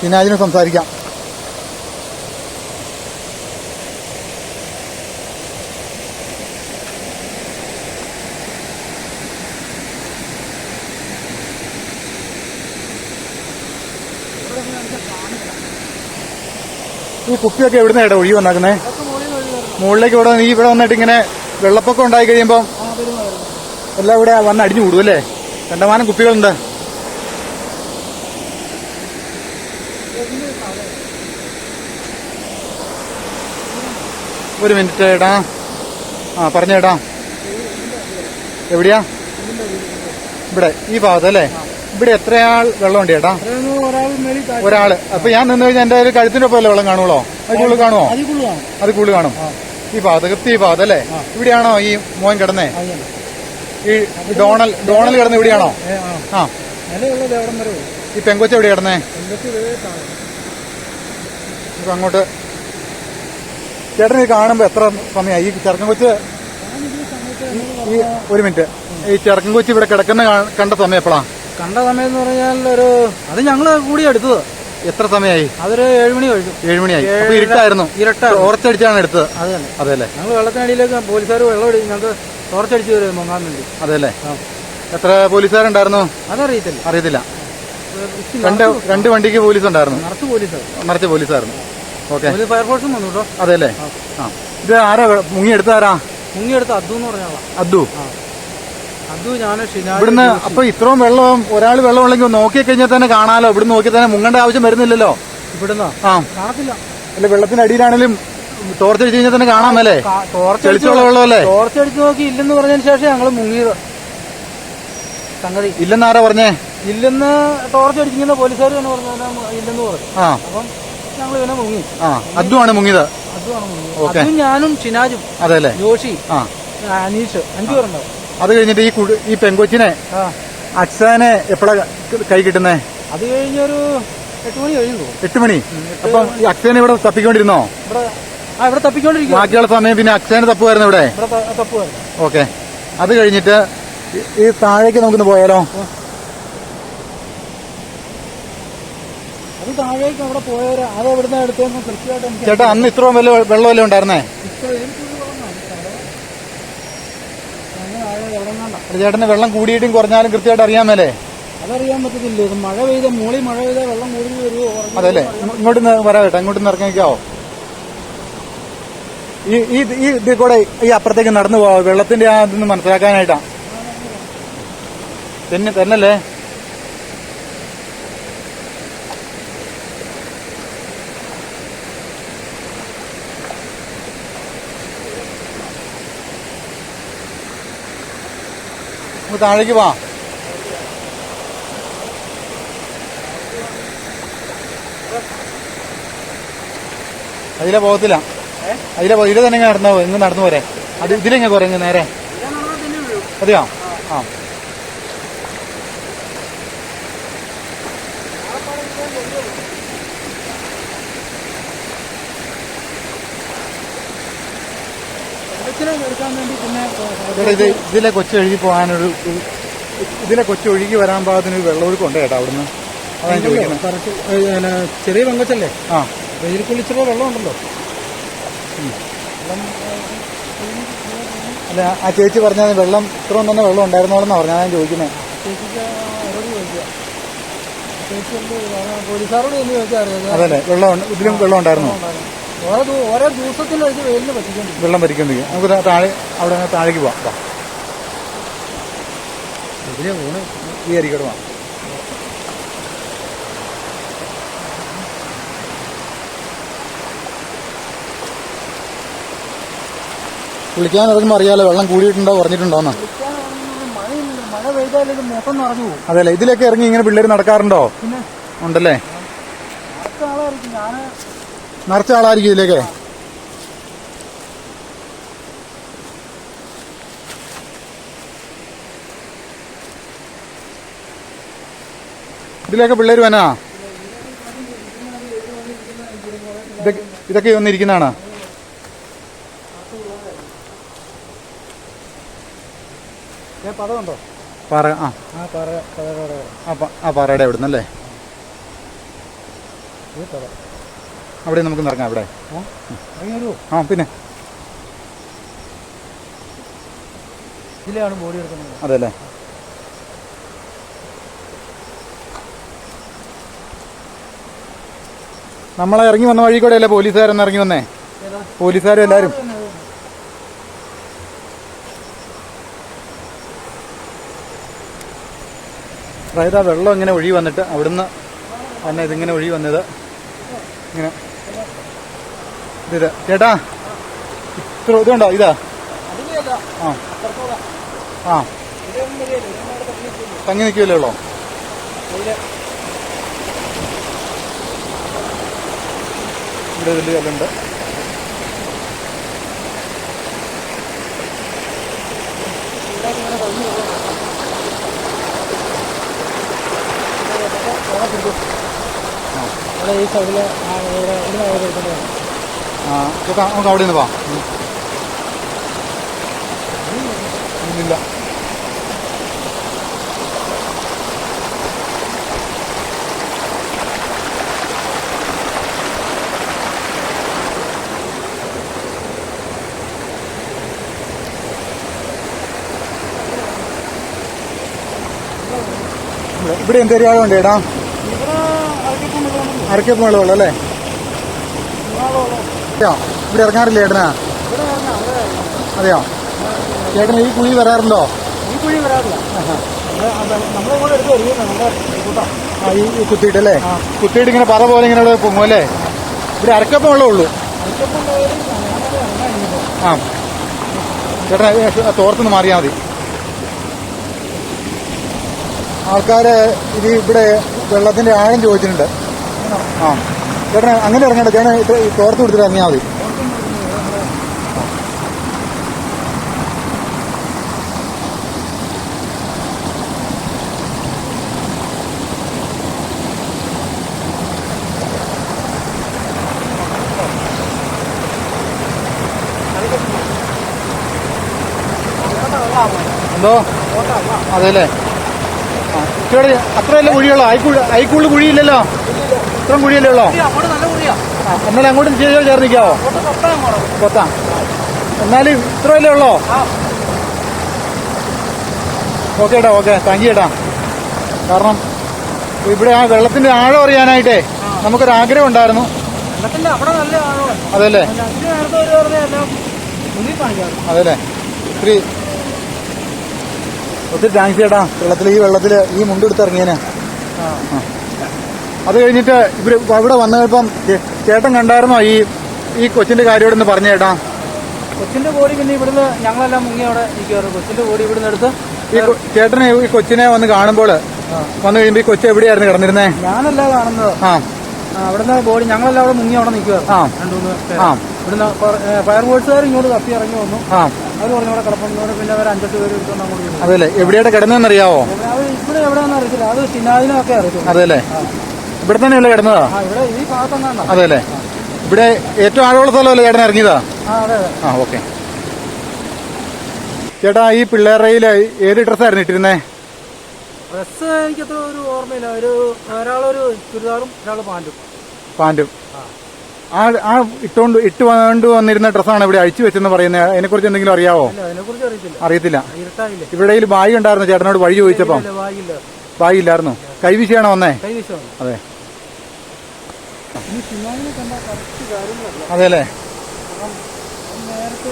സിനാജിന് സംസാരിക്കാം. ഈ കുപ്പിയൊക്കെ എവിടുന്ന ഇട ഒഴി വന്നാക്കുന്നേ? മുകളിലേക്ക് ഇവിടെ നീ ഇവിടെ വന്നിട്ട് ഇങ്ങനെ വെള്ളപ്പൊക്കം ഉണ്ടായി കഴിയുമ്പം എല്ലാം ഇവിടെ വന്ന് അടിഞ്ഞു കൂടും അല്ലേ? കണ്ടമാനം കുപ്പികളുണ്ട്. ഒരു മിനിറ്റ് ഏട്ടാ ആ പറഞ്ഞേട്ടാ എവിടെയാ? ഇവിടെ ഈ ഭാഗത്ത് അല്ലേ ഇവിടെ എത്രയാൾ വെള്ളമുണ്ട് ചേട്ടാ? ഒരാൾ. അപ്പൊ ഞാൻ നിന്ന് കഴിഞ്ഞാൽ എന്റെ ഒരു കഴുത്തിന്റെ ഒപ്പം വെള്ളം കാണുള്ളോ? അത് കൂടുതൽ കാണുമോ അത് കൂടുതൽ കാണും. ഈ ഭാഗത്ത് ഈ ഭാഗത്ത് അല്ലേ ഇവിടെയാണോ ഈ മോൻ കിടന്നേ? ഈ ഡോണൽ ഡോണൽ കിടന്ന് ഇവിടെയാണോ? ആ. ഈ പെങ്കൊച്ച എവിടെ കിടന്നേ? ഇപ്പൊ അങ്ങോട്ട്. ചേട്ടൻ ഇത് കാണുമ്പോ എത്ര സമയമായി ഈ ചെറുക്കൻ കൊച്ച് ഈ ഒരു മിനിറ്റ്. ഈ ചെറുക്കൻ കൊച്ച് ഇവിടെ കിടക്കുന്ന കണ്ട സമയം എപ്പോഴാ കണ്ട സമയം എന്ന് പറഞ്ഞാൽ ഒരു അത് ഞങ്ങൾ കൂടി എടുത്തത്. എത്ര സമയമായി? അതൊരു ഏഴുമണി കഴിഞ്ഞു ഏഴുമണിയായി. അപ്പൊ ഇരുട്ടായിരുന്നു. ഇരട്ട ഓർത്തടിച്ചാണ് എടുത്തത്. അത് തന്നെ. അതെ അല്ലേ ഞങ്ങൾ വെള്ളത്തിനടിയിലേക്ക് പോലീസുകാർ വെള്ളം അടി ഞങ്ങൾക്ക് ടോർച്ചടിച്ച് വരും മുങ്ങാൻ വേണ്ടി. അതെ അല്ലേ എത്ര പോലീസുകാരുണ്ടായിരുന്നു? അതറിയത്തില്ല. അറിയത്തില്ല. രണ്ട് രണ്ട് വണ്ടിക്ക് പോലീസ് ഉണ്ടായിരുന്നു നിറച്ച് പോലീസ് നിറച്ച് പോലീസായിരുന്നു ഓക്കെ ഫയർഫോഴ്സും വന്നു കേട്ടോ. അതെ അല്ലേ ആ. ഇത് ആരാ? മുങ്ങി ആരാ? മുങ്ങിയെടുത്ത് അദ്ദു എന്ന് പറഞ്ഞ അദ്ദു. ഇവിടുന്ന് അപ്പൊ ഇത്രയും വെള്ളം ഒരാൾ വെള്ളം ഉണ്ടെങ്കിൽ നോക്കി കഴിഞ്ഞാൽ തന്നെ കാണാലോ. ഇവിടുന്ന് നോക്കി തന്നെ മുങ്ങേണ്ട ആവശ്യം വരുന്നില്ലല്ലോ. ഇവിടുന്ന്? ആ. കാണത്തില്ല. അല്ല വെള്ളത്തിന്റെ അടിയിലാണെങ്കിലും ടോർച്ച് അടിച്ച് കഴിഞ്ഞാൽ തന്നെ കാണാമല്ലേ ടോർച്ച് തെളിച്ചുള്ള വെള്ളമല്ലേ? ടോർച്ച് അടിച്ച് നോക്കി ഇല്ലെന്ന് പറഞ്ഞതിന് ശേഷം ഞങ്ങൾ മുങ്ങിയത്. സംഗതി. ഇല്ലെന്നാരാ പറഞ്ഞേ? ഇല്ലെന്ന് ടോർച്ച് അടിച്ചിരിക്കുന്ന പോലീസുകാർ തന്നെ പറഞ്ഞു ഇല്ലെന്ന് പറഞ്ഞു. ആ. അപ്പം ഞങ്ങൾ ഇവനെ മുങ്ങി. ആ അദ്ദു ആണ് മുങ്ങിയത്. അതുമാണ് മുങ്ങിയത്. ഓക്കേ. അതും ഞാനും ഷിനാജും അതെ അല്ലേ? ജോഷി ആ. അനീഷ് അഞ്ചു പേരുണ്ടാവും അത് കഴിഞ്ഞിട്ട് ഈ ഈ പെങ്കൊച്ചിനെ അച്ഛനെ എപ്പോഴാ കൈ കിട്ടുന്നേ? അത് കഴിഞ്ഞൊരു എട്ട് മണി കഴിഞ്ഞു എട്ട് മണി? അപ്പം ഈ അക്ഷയനെ ഇവിടെ തപ്പിക്കൊണ്ടിരുന്നോ? ഇവിടെ ആ ഇവിടെ തപ്പിക്കൊണ്ടിരിക്കുക ബാക്കിയുള്ള സമയം പിന്നെ അക്ഷയനെ തപ്പുമായിരുന്നു ഇവിടെ? തപ്പുമായിരുന്നു ഓക്കെ. അത് കഴിഞ്ഞിട്ട് ഈ- താഴേക്ക് നമുക്കൊന്ന് പോയാലോ? അത് താഴേക്ക് അവിടെ പോയവരാ അത് എവിടുന്ന് എടുത്തെന്ന് കൃത്യമായിട്ട് ചേട്ടാ അന്ന് ഇത്രയും വെള്ളം വെള്ളമല്ലേ ഉണ്ടായിരുന്നേ? ഇത്ര എനിക്കൊരു വെള്ളമാണ് സ്ഥലം. അങ്ങനെ ആയ എവിടെ നിന്നാണ്ടാ? അത് ചേട്ടന് വെള്ളം കൂടിയിട്ടും കുറഞ്ഞാലും കൃത്യമായിട്ട് അറിയാമല്ലേ അതറിയാൻ പറ്റത്തില്ല? ഇത് മഴ പെയ്ത മൂളി മഴ പെയ്ത വെള്ളം കൂടി വരുമോ അതല്ലേ ഇങ്ങോട്ട് വരാം ഇങ്ങോട്ട് ഇറങ്ങിക്കാവോ ഈ ഈ ഈ ഇതിൽ കൂടെ ഈ അപ്പുറത്തേക്ക് നടന്നു പോവാ വെള്ളത്തിന്റെ ആ ഇതൊന്ന് മനസ്സിലാക്കാനായിട്ടാ. തന്നെ തന്നല്ലേ? താഴേക്ക് വാ. അതിലെ പോകത്തില്ല. അതിലെ ഇതിലെ തന്നെ നടന്നു നടന്നോ ഇങ്ങ് നടന്നു പോരെ. അത് ഇതിലെങ്ങനെ കുറേ നേരെ. അതെയോ? ആ വെള്ളത്തിനെ എടുക്കാൻ വേണ്ടി പിന്നെ ചേട്ടാ ഇത് ഇതിലെ കൊച്ചു ഒഴുകി പോകാനൊരു ഇതിലെ കൊച്ചു ഒഴുകി വരാൻ പാകത്തിന് ഒരു വെള്ളമൊഴുക്ക് ഉണ്ട് ചേട്ടാ അവിടുന്ന്. അതാണ് ചോദിക്കുന്നത് ചെറിയ പങ്കച്ചല്ലേ? ആ. വെയിൽ കുളിച്ചുള്ള വെള്ളമുണ്ടല്ലോ അല്ല ആ ചേച്ചി പറഞ്ഞത് വെള്ളം ഇത്രയും തന്നെ വെള്ളം ഉണ്ടായിരുന്നോളെന്നാ പറഞ്ഞാൽ ഞാൻ ചോദിക്കുന്നത് അതല്ലേ വെള്ളം ഇതിലും വെള്ളം ഉണ്ടായിരുന്നു. ഓരോ ഓരോ വെയിലിന് പറ്റിക്കൊണ്ടിരിക്കും. വെള്ളം ഭരിക്കൊണ്ടിരിക്കും നമുക്ക് താഴെ അവിടെ നിന്ന് താഴേക്ക് പോവാം. വാ. ഇതിലെ ഈ അരിക്കട് കുളിക്കാൻ ഇറങ്ങുമ്പോൾ അറിയാലോ വെള്ളം കൂടിയിട്ടുണ്ടോ പറഞ്ഞിട്ടുണ്ടോന്നു അതെല്ലേ ഇതിലൊക്കെ ഇറങ്ങി ഇങ്ങനെ പിള്ളേർ നടക്കാറുണ്ടോ? ഉണ്ടല്ലേ? നിറച്ച ആളായിരിക്കും ഇതിലേക്ക്. ഇതിലൊക്കെ പിള്ളേർ വനാ ഇതൊക്കെ വന്നിരിക്കുന്നതാണ്. പദമുണ്ടോ പാറ ആ. ആ പാറയുടെ അവിടുന്നല്ലേ അവിടെ നമുക്ക് ഇറങ്ങാം അവിടെ. ആ പിന്നെ. ഇതിലാണ് ബോഡി എടുക്കുന്നത്. അതെല്ലേ. നമ്മളെ ഇറങ്ങി വന്ന വഴി കൂടെ അല്ലേ പോലീസുകാരെന്ന് ഇറങ്ങി വന്നേ? പോലീസുകാരും എല്ലാവരും. അതായത് ആ വെള്ളം ഇങ്ങനെ ഒഴി വന്നിട്ട് അവിടുന്ന് തന്നെ ഇതിങ്ങനെ ഒഴി വന്നത്. ഇങ്ങനെ. ചേട്ടാ ഇത്ര ഇതുണ്ടോ? ഇതാ. ആ. തങ്ങി നിൽക്കില്ലേ ഉള്ളോ? ഇവിടെ വലിയ കല്ലുണ്ട്. ഈ സൈഡിൽ ആ ഇവിടെ ഇവിടെ ആ നമുക്ക് അവിടെ നിന്ന് പോവാം ഇല്ല ഇവിടെ- എന്തൊരു ആളുണ്ട് ഏടാ അരക്കപ്പം വെള്ളമുള്ള അല്ലേ? അതെയോ? ഇവിടെ ഇറങ്ങാറില്ല ചേട്ടനാ അതെയോ? ചേട്ടൻ ഈ കുഴി വരാറുണ്ടോ? ഈ കുഴി വരാറില്ല. ഈ കുത്തിയിട്ട് കുത്തിയിട്ടല്ലേ കുത്തിയിട്ട് ഇങ്ങനെ പറ പോലെ ഇങ്ങനെ പൊങ്ങും അല്ലേ? ഇവിടെ അരക്കപ്പം വെള്ളമുള്ളൂ ആ. ചേട്ടാ തോർത്തുനിന്ന് മാറിയാൽ മതി. ആൾക്കാര് ഇത് ഇവിടെ വെള്ളത്തിന്റെ ആഴം ചോദിച്ചിട്ടുണ്ട്. ആ. ചേട്ടൻ അങ്ങനെ ഇറങ്ങണ്ട. ഈ തോർത്ത് കൊടുത്തിട്ട് ഇറങ്ങിയാൽ മതി. എന്തോ? അതെല്ലേ? ഇവിടെ അത്രയല്ലേ കുഴിയുള്ളൂ? ഐക്കുഴി ഐക്കുള്ളിൽ കുഴിയില്ലല്ലോ? ഇത്രയും കുഴിയല്ലേ ഉള്ളോ? എന്നാലും അങ്ങോട്ട് ചെയ്തോ ചേർന്നിക്കാവോ കൊത്താം. എന്നാലും ഇത്രയല്ലേ ഉള്ളോ? ഓക്കെ ഏട്ടാ ഓക്കെ. താങ്ക് യു ഏട്ടാ കാരണം ഇവിടെ ആ വെള്ളത്തിന്റെ ആഴം അറിയാനായിട്ടേ നമുക്കൊരു ആഗ്രഹം ഉണ്ടായിരുന്നു. അതെല്ലേ? അതല്ലേ? ഒത്തിരി ഒത്തിരി താങ്ക്സ് ചേട്ടാ വെള്ളത്തിൽ ഈ വെള്ളത്തിൽ ഈ മുണ്ടെടുത്ത് ഇറങ്ങിയതിന് ആ. അത് കഴിഞ്ഞിട്ട് ഇവർ അവിടെ വന്നപ്പം ചേ- ചേട്ടൻ കണ്ടായിരുന്നോ ഈ ഈ കൊച്ചിന്റെ കാര്യം നിന്ന് പറഞ്ഞു ചേട്ടാ? കൊച്ചിന്റെ ബോഡി പിന്നെ ഇവിടുന്ന് ഞങ്ങളെല്ലാം മുങ്ങി അവിടെ ഇരിക്കുവായിരുന്നു കൊച്ചിന്റെ ബോഡി ഇവിടുന്ന് എടുത്ത് ഈ ചേട്ടനെ ഈ കൊച്ചിനെ വന്ന് കാണുമ്പോൾ വന്നു കഴിയുമ്പോ ഈ കൊച്ചു എവിടെയായിരുന്നു കിടന്നിരുന്നേ? ഞാനല്ല കാണുന്നത്. ആ. അവിടുന്ന് ബോഡി ഞങ്ങളെല്ലാം അവിടെ മുങ്ങി അവിടെ നിൽക്കുക ആ. രണ്ടു മൂന്ന് ആ. ഇവിടുന്ന് ഫയർ ഫയർഫോഴ്സുകാർ ഇങ്ങോട്ട് തപ്പി ഇറങ്ങി വന്നു. ആ. അവർ പറഞ്ഞു അവിടെ കിടപ്പുന്നതോടെ പിന്നെ അവർ അഞ്ചെട്ട് പേര് എടുത്തോണ്ട് അങ്ങോട്ട് അതല്ലേ? എവിടെയായിട്ട് കിടന്നതെന്നറിയാവോ അത് ഇവിടെ എവിടെയാണെന്ന് അറിയത്തില്ല. അത് സിനാദിനൊക്കെ അറിയത്തുള്ളൂ അതെല്ലേ? ഇവിടെ തന്നെയല്ലേ കിടന്നതാ? അതെ അല്ലേ? ഇവിടെ ഏറ്റവും ആഴമുള്ള സ്ഥലമല്ലേ ചേട്ടൻ ഇറങ്ങിയതാ? ആ ഓക്കെ. ചേട്ടാ ഈ പിള്ളേരയിൽ ഏത് ഡ്രസ്സായിരുന്നു ഇട്ടിരുന്നേ? ഡ്രസ് എനിക്ക് ഒരു ഓർമ്മയില്ല. ഒരു ഒരാളൊരു ചുരിദാറും ഒരാൾ പാന്റും പാന്റും ആ. ആ ഇട്ടുകൊണ്ട് ഇട്ട് കൊണ്ട് വന്നിരുന്ന ഡ്രസ്സാണ് ഇവിടെ അഴിച്ചു വെച്ചെന്ന് പറയുന്നത് അതിനെ കുറിച്ച് എന്തെങ്കിലും അറിയാവോ? അറിയത്തില്ല. ഇവിടെ ബാഗ് ഉണ്ടായിരുന്നു ചേട്ടനോട് വഴി ചോദിച്ചപ്പോ. ബാഗ് ഇല്ലായിരുന്നു. കൈവീശിയാണോ വന്നേ? അതെ. ഈ കണ്ട കറക്റ്റ് കാര്യങ്ങളല്ല? അതെല്ലേ അത് നേരത്തെ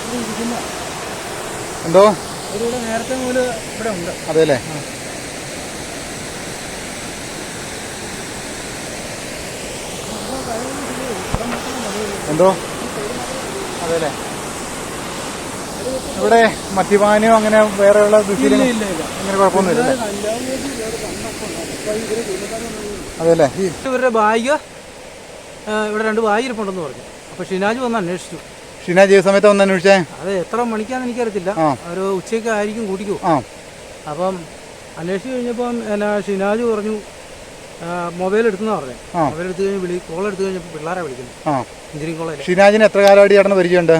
ഇവിടെ ഇരിക്കുന്ന എന്തോ? അവരിവിടെ നേരത്തെ മുതൽ ഇവിടെ ഉണ്ട്. അതെല്ലേ എന്തോ? അതെല്ലേ ഇവിടെ മദ്യപാനോ അങ്ങനെ വേറെയുള്ള ദുശീലം അങ്ങനെ കുഴപ്പമൊന്നുമില്ല അതെല്ലേ ഇവരുടെ ബാഗ് ഇവിടെ രണ്ട് ബാഗ് ഇരിപ്പുണ്ടെന്ന് പറഞ്ഞു. അപ്പോൾ ഷിനാജ് വന്ന് അന്വേഷിച്ചു. ഷിനാജ് ചെയ്ത സമയത്ത് വന്ന് അന്വേഷിച്ചേ? അത് എത്ര മണിക്കാന്ന് എനിക്കറിയത്തില്ല. ഒരു ഉച്ചയ്ക്ക് ആയിരിക്കും കൂട്ടിക്കോ. അപ്പം അന്വേഷിച്ച് കഴിഞ്ഞപ്പം എന്നാ ഷിനാജ് പറഞ്ഞു മൊബൈൽ എടുത്തെന്ന് പറഞ്ഞു. മൊബൈൽ എടുത്തു കഴിഞ്ഞ് വിളി കോൾ എടുത്തു കഴിഞ്ഞപ്പോൾ പിള്ളേരെ വിളിക്കുന്നു എഞ്ചിനീയറിംഗ് കോളേജ് ഷിനാജിന് എത്ര കാലമായിട്ട് ചേട്ടന് പരിചയമുണ്ട്?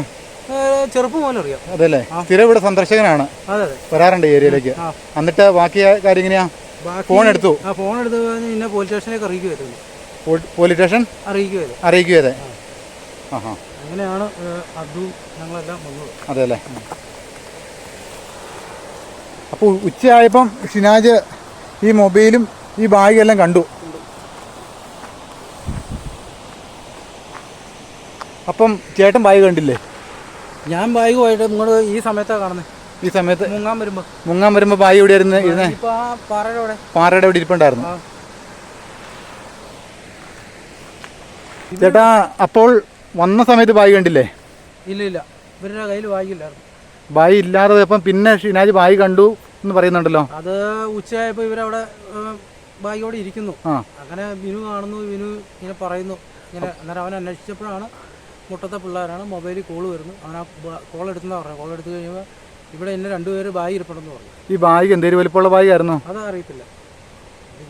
ചെറുപ്പം പോലെ അറിയാം. അതല്ലേ? സ്ഥിരം ഇവിടെ സന്ദർശകനാണ്. അതെ വരാറുണ്ട് ഏരിയയിലേക്ക്. എന്നിട്ട് ബാക്കി കാര്യം എങ്ങനെയാ ഫോൺ എടുത്തു. ആ ഫോൺ എടുത്തു കഴിഞ്ഞാൽ പിന്നെ പോലീസ് സ്റ്റേഷനിലേക്ക് അറിയിക്കുമായിരുന്നു പോലീസ് സ്റ്റേഷൻ അറിയിക്കുമായിരുന്നു അറിയിക്കുകയതെ ആഹാ. അങ്ങനെയാണ് അബ്ദു ഞങ്ങളെല്ലാം വന്നത്. അതെ അല്ലേ അപ്പോൾ ഉച്ചയായപ്പം ഷിനാജ് ഈ മൊബൈലും ഈ ബാഗും എല്ലാം കണ്ടു. അപ്പം ചേട്ടൻ ബാഗ് കണ്ടില്ലേ? ഞാൻ ബാഗുമായിട്ട് നിങ്ങൾ ഈ സമയത്താണ് കാണുന്നത് ഈ സമയത്ത് മുങ്ങാൻ വരുമ്പോ. മുങ്ങാൻ വരുമ്പോ ബാഗ് ഇവിടെ ഇരുന്ന്? ഇരുന്നേ പാറയുടെ ഇവിടെ ഇരിപ്പുണ്ടായിരുന്നു. ചേട്ടാ അപ്പോൾ വന്ന സമയത്ത് ബായി കണ്ടില്ലേ? ഇല്ല ഇല്ല. ഇവരുടെ കയ്യിൽ ബാഗില്ലായിരുന്നു ബായി ഇല്ലാതെ അപ്പം പിന്നെ ഷിനാജ് ബായി കണ്ടു എന്ന് പറയുന്നുണ്ടല്ലോ. അത് ഉച്ചയായപ്പോ ഇവരവിടെ ബായിയോടെ ഇരിക്കുന്നു. അങ്ങനെ വിനു കാണുന്നു വിനു ഇങ്ങനെ പറയുന്നു. ഇങ്ങനെ അന്നേരം അവൻ അന്വേഷിച്ചപ്പോഴാണ് മുട്ടത്തെ പിള്ളേരാണ് മൊബൈലിൽ കോൾ വരുന്നു അവൻ ആ കോൾ എടുത്തെന്നാ പറഞ്ഞു. കോൾ എടുത്തു കഴിയുമ്പോൾ ഇവിടെ എന്നെ രണ്ടുപേര് ബാഗ് ഇരിപ്പുണ്ടെന്ന് പറഞ്ഞു. ഈ ബാഗ് എന്തേലും വലിപ്പമുള്ള ബാഗ് ആയിരുന്നു അത് അറിയത്തില്ല